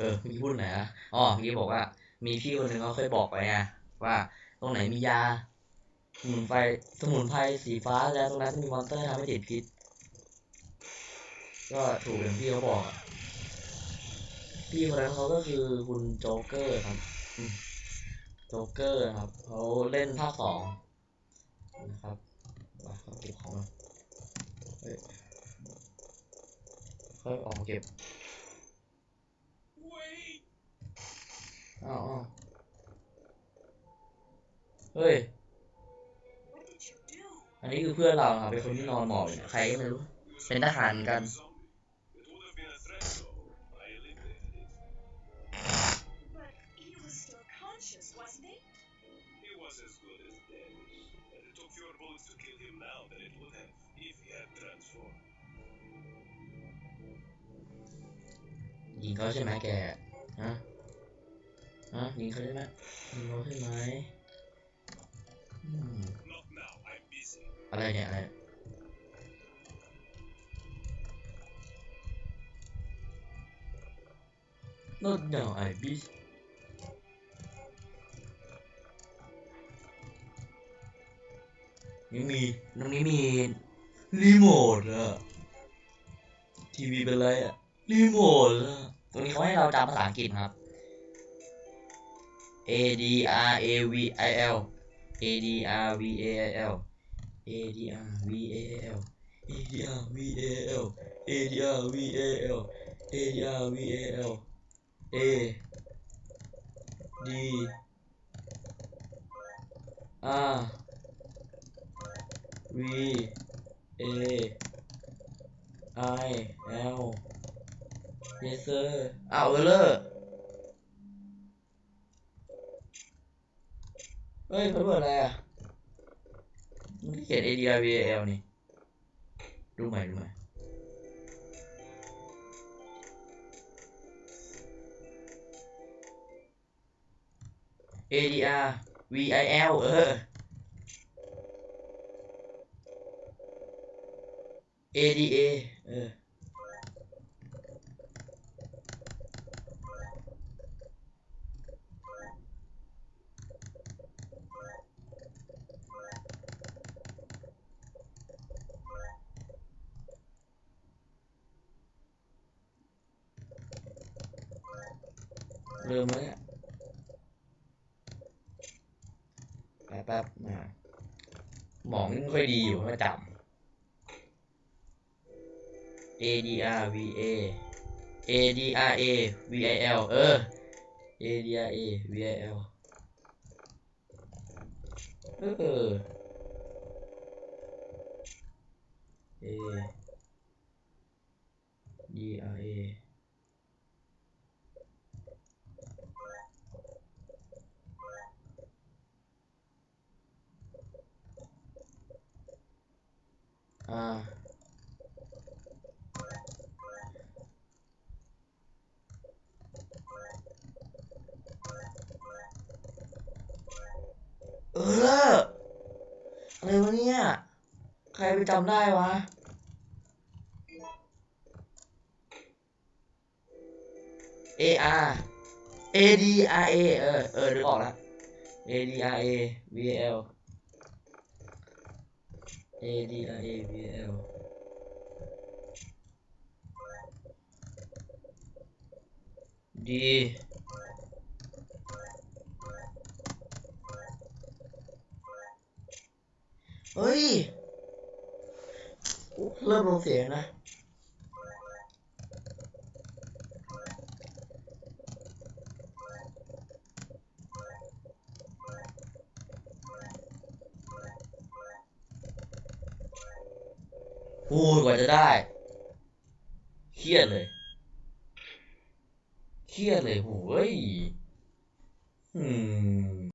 เออเมื่อกี้พูดไหนอะอ๋อเมื่อกี้บอกว่า มีพี่คนหนึ่งเขาเคยบอกไปไงว่าตรงไหนมียาสมุนไพรสมุนไพรสีฟ้าแล้วตรงนั้นมีมอนเตอร์ทำให้ติดพิษก็ถูกอย่างพี่เขาบอกพี่คนนั้นเขาก็คือคุณโจ๊กเกอร์ครับโจ๊กเกอร์ครับเขาเล่นภาคสองนะครับมาเขาเก็บของเฮ้ยค่อยออกเก็บอ้าวอ้าว เฮ้ย อันนี้คือเพื่อนเราครับเป็นคนที่นอนหมอบอยู่ใครก็ไม่รู้ เป็นทหารกันนี่ยิงเขาใช่ไหมแก ฮะ ฮะยิงเขาใช่ไหมยิงเขาใช่ไหม อะไรเนี่ยอะไร Not now I be นี่มีตรงนี้มีรีโมทอะทีวีเป็นไรอะรีโมทอะตรงนี้เขาให้เราจำภาษาอังกฤษครับ A D R A V I L A D R V A I L A D R V A L A D R V A L A D R V A L A D R V A L A D R V A I L Yes sir อ้าว เออเลอร์เฮ้ยเพิ่มอะไรอะมันเขียน A D R V A L นี่ ดูใหม่ดูใหม่ A D R V I L เออ A D A เออเริ่มแล้วแป๊บแป๊บมาหมองไม่ค่อยดีอยู่ไม่จำ A D R V A A D R A V I L เออ A D R A V I L เออ A D R A อ่า เอออะไรวะเนี่ย ใครไปจำได้วะ A R A D R A เออ เออนึกออกล้ว A D R A V L A D R A V L ดี เฮ้ย เริ่มลงเสียงนะ โอ้ยกว่าจะได้เครียดเลยเครียดเลยโอ้ยอืม